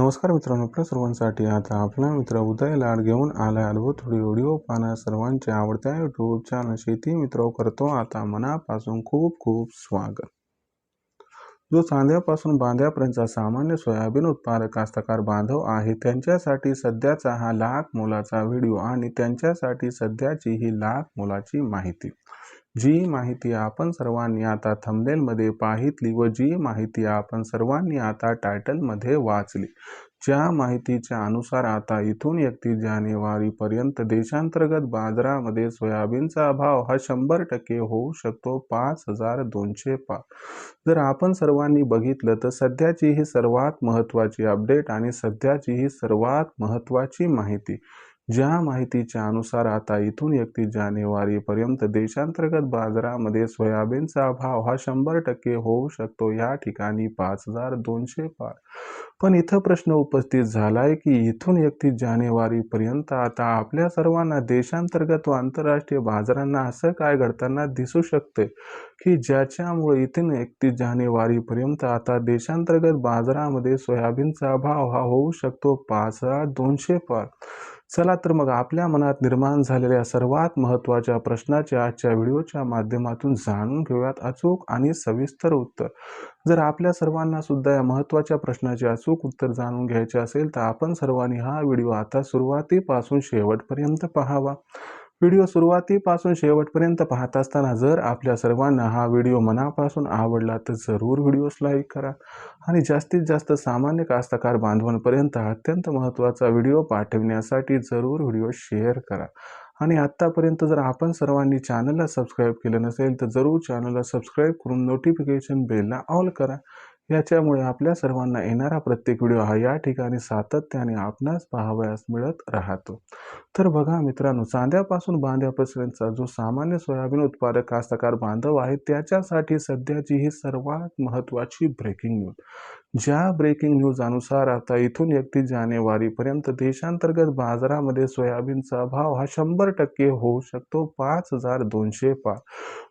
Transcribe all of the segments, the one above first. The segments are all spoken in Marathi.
नमस्कार मित्रांनो आपल्या सर्वांसाठी आता आपला मित्र उदय लाड घेऊन आला अद्भुत व्हिडिओ. पाहण्या सर्वांच्या आवडत्या यूट्यूब चॅनल शेती मित्र करतो. आता मनापासून खूप खूप स्वागत. जो चांद्यापासून बांध्यापर्यंतचा सामान्य सोयाबीन उत्पादक कास्तकार बांधव आहे त्यांच्यासाठी सध्याचा हा लाख मोलाचा व्हिडिओ आणि त्यांच्यासाठी सध्याची ही लाख मोलाची माहिती. जी माहिती आपण सर्वांनी आता थंबनेलमध्ये पाहितली व जी माहिती आपण सर्वांनी आता टायटलमध्ये वाचली. ज्या माहितीच्या अनुसार आता इथून एकतीस जानेवारीपर्यंत देशांतर्गत बाजारामध्ये सोयाबीनचा भाव हा शंभर टक्के होऊ शकतो पाच हजार दोनशे पाच जर आपण सर्वांनी बघितलं तर सध्याची ही सर्वात महत्त्वाची अपडेट आणि सध्याची ही सर्वात महत्त्वाची माहिती. ज्या माहितीच्या अनुसार आता इथून एकतीस जानेवारीपर्यंत देशांतर्गत बाजारामध्ये सोयाबीनचा भाव हा शंभर टक्के होऊ शकतो. या ठिकाणी पाच हजार दोनशे पाच पण इथं प्रश्न उपस्थित झालाय की इथून एकतीस जानेवारीपर्यंत आता आपल्या सर्वांना देशांतर्गत व आंतरराष्ट्रीय बाजारांना असं काय घडताना दिसू शकते की ज्याच्यामुळे इथून एकतीस जानेवारीपर्यंत आता देशांतर्गत बाजारामध्ये सोयाबीनचा भाव हा होऊ शकतो? पाच हजार दोनशे पाच चला तर मग आपल्या मनात निर्माण झालेल्या सर्वात महत्त्वाच्या प्रश्नाचे आजच्या व्हिडिओच्या माध्यमातून जाणून घेऊयात अचूक आणि सविस्तर उत्तर. जर आपल्या सर्वांना सुद्धा या महत्त्वाच्या प्रश्नाचे अचूक उत्तर जाणून घ्यायचे असेल तर आपण सर्वांनी हा व्हिडिओ आता सुरुवातीपासून शेवटपर्यंत पाहावा. व्हिडिओ सुरुवातीपासून शेवटपर्यंत पाहत असताना जर आपल्या सर्वांना हा व्हिडिओ मनापासून आवडला तर जरूर व्हिडिओस लाईक करा आणि जास्तीत जास्त सामान्य कास्तकार बांधवांपर्यंत अत्यंत महत्त्वाचा व्हिडिओ पाठविण्यासाठी जरूर व्हिडिओ शेअर करा. आणि आत्तापर्यंत जर आपण सर्वांनी चॅनलला सबस्क्राईब केलं नसेल तर जरूर चॅनलला सबस्क्राईब करून नोटिफिकेशन बेलला ऑल करा. याच्यामुळे आपल्या सर्वांना येणारा प्रत्येक व्हिडिओ हा या ठिकाणी सातत्याने आपणास पाहावयास मिळत राहतो. तर बघा मित्रांनो चांद्यापासून बांध्यापर्यंतचा जो सामान्य सोयाबीन उत्पादक कास्तकार बांधव आहे त्याच्यासाठी सध्याची ही सर्वात महत्त्वाची ब्रेकिंग न्यूज ज्या ब्रेकिंग न्यूज अनुसार आता इथून एकतीस जानेवारीपर्यंत देशांतर्गत बाजारामध्ये सोयाबीनचा भाव हा शंभर टक्के होऊ शकतो पाच हजार दोनशे पाच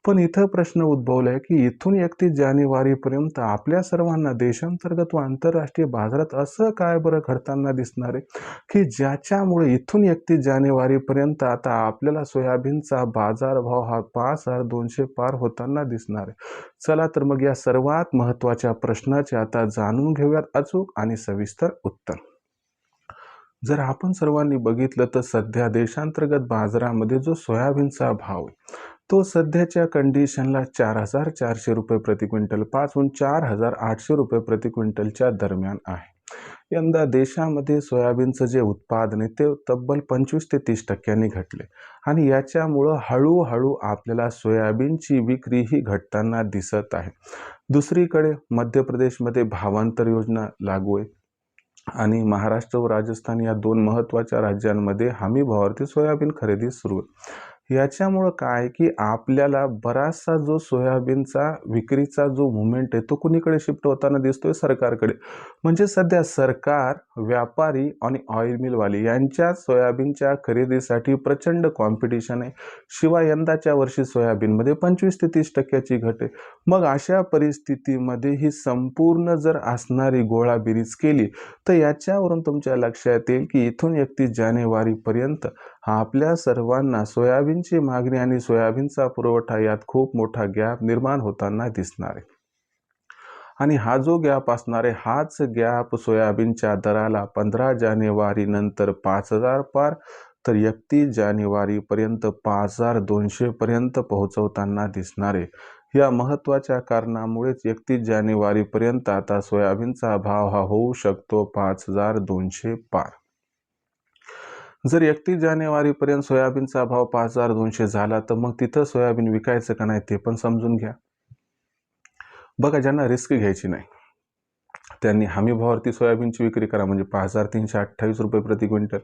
पण इथं प्रश्न उद्भवलाय की इथून एकतीस जानेवारीपर्यंत आपल्या सर्व सर्वांना देशांतर्गत व आंतरराष्ट्रीय बाजारात असं काय बरं घडताना दिसणार आहे? की ज्याच्यामुळे इथून एकतीस जानेवारीपर्यंत आता आपल्याला सोयाबीनचा बाजारभाव हा पाच हजार दोनशे पार होताना दिसणार आहे. चला तर मग या सर्वात महत्त्वाच्या प्रश्नाचे आता जाणून घेऊयात अचूक आणि सविस्तर उत्तर. जर आपण सर्वांनी बघितलं तर सध्या देशांतर्गत बाजारामध्ये जो सोयाबीनचा भाव आहे तो सध्याच्या कंडिशनला चार हजार चारशे रुपये प्रति क्विंटलपासून चार हजार आठशे रुपये प्रति क्विंटलच्या दरम्यान आहे. यंदा देशामध्ये सोयाबीनचं जे उत्पादन आहे ते तब्बल पंचवीस ते तीस टक्क्यांनी घटले. आणि याच्यामुळं हळूहळू आपल्याला सोयाबीनची विक्री ही घटताना दिसत आहे. दुसरीकडे मध्य प्रदेशमध्ये भावांतर योजना लागू आहे. आणि महाराष्ट्र व राजस्थान या दोन महत्त्वाच्या राज्यांमध्ये हमी भावावरती सोयाबीन खरेदी सुरू आहे. याच्यामुळं काय की आपल्याला बराचसा जो सोयाबीनचा विक्रीचा जो मुवमेंट आहे तो कुणीकडे शिफ्ट होताना दिसतोय सरकारकडे. म्हणजे सध्या सरकार व्यापारी आणि ऑइल मिलवाले यांच्या सोयाबीनच्या खरेदीसाठी प्रचंड कॉम्पिटिशन आहे. शिवाय यंदाच्या वर्षी सोयाबीनमध्ये पंचवीस ते तीस टक्क्याची घट आहे. मग अशा परिस्थितीमध्ये ही संपूर्ण जर असणारी गोळाबिरीज केली तर याच्यावरून तुमच्या लक्षात येईल की इथून एकतीस जानेवारीपर्यंत आपल्या सर्वांना सोयाबीनची मागणी आणि सोयाबीनचा पुरवठा यात खूप मोठा गॅप निर्माण होताना दिसणार आहे. आणि हा जो गॅप असणार आहे हाच गॅप सोयाबीनच्या दराला पंधरा जानेवारी नंतर पाच हजार पार तर एकतीस जानेवारीपर्यंत पाच हजार दोनशेपर्यंत पोहोचवताना दिसणार आहे. या महत्त्वाच्या कारणामुळेच एकतीस जानेवारीपर्यंत आता सोयाबीनचा भाव हा होऊ शकतो पाच हजार दोनशे पार. जर एकतीस जानेवारीपर्यंत सोयाबीनचा भाव पाच हजार दोनशे झाला तर मग तिथं सोयाबीन विकायचं का नाही ते पण समजून घ्या. बघा ज्यांना रिस्क घ्यायची नाही त्यांनी हमी भावावरती सोयाबीनची विक्री करा म्हणजे पाच हजार तीनशे अठ्ठावीस रुपये प्रति क्विंटल.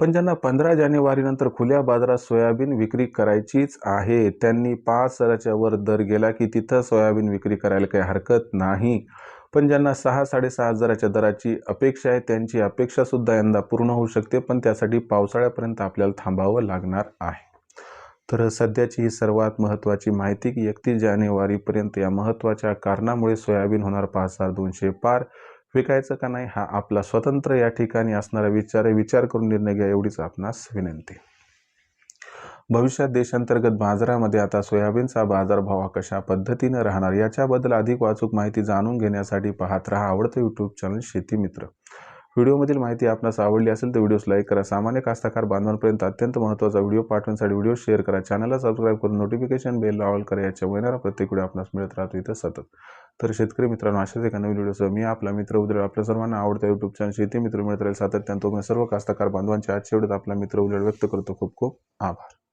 पण ज्यांना पंधरा जानेवारीनंतर खुल्या बाजारात सोयाबीन विक्री करायचीच आहे त्यांनी पाच हजाराच्या वर दर गेला की तिथं सोयाबीन विक्री करायला काही हरकत नाही. पण ज्यांना सहा साडेसहा हजाराच्या दराची अपेक्षा आहे त्यांची अपेक्षासुद्धा यंदा पूर्ण होऊ शकते पण त्यासाठी पावसाळ्यापर्यंत आपल्याला थांबावं लागणार आहे. तर सध्याची ही सर्वात महत्त्वाची माहिती की एकतीस जानेवारीपर्यंत या महत्त्वाच्या कारणामुळे सोयाबीन होणार पाच हजार दोनशे पार. विकायचं का नाही हा आपला स्वतंत्र या ठिकाणी असणारा विचार आहे. विचार करून निर्णय घ्या एवढीच आपणास विनंती. भविष्यात देशांतर्गत बाजारामध्ये आता सोयाबीनचा बाजारभाव हा कशा पद्धतीनं राहणार याच्याबद्दल अधिक वाचूक माहिती जाणून घेण्यासाठी पाहत राहा आवडतं यूट्यूब चॅनल शेती मित्र व्हिडिओमधील माहिती आपणास आवडली असेल तर व्हिडिओस लाईक करा सामान्य कास्तकार बांधवांपर्यंत अत्यंत महत्त्वाचा व्हिडिओ पाठवण्यासाठी व्हिडिओ शेअर करा चॅनलला सबस्क्राईब करून नोटिफिकेशन बेल ऑल करा याच्या येणारा प्रत्येक व्हिडिओ आपणास मिळत राहतो इथं सतत तर शेतकरी मित्रांनो अशाच एका नवीन व्हिडिओसह मी आपला मित्र उद्या आपल्या सर्वांना आवडता यूट्यूब चॅनल शेती मित्र मिळत राहील सातत्यानं तो सर्व कास्तकार बांधवांच्या आजच्या व्हिडिओत आपला मित्र उद्या व्यक्त करतो खूप खूप आभार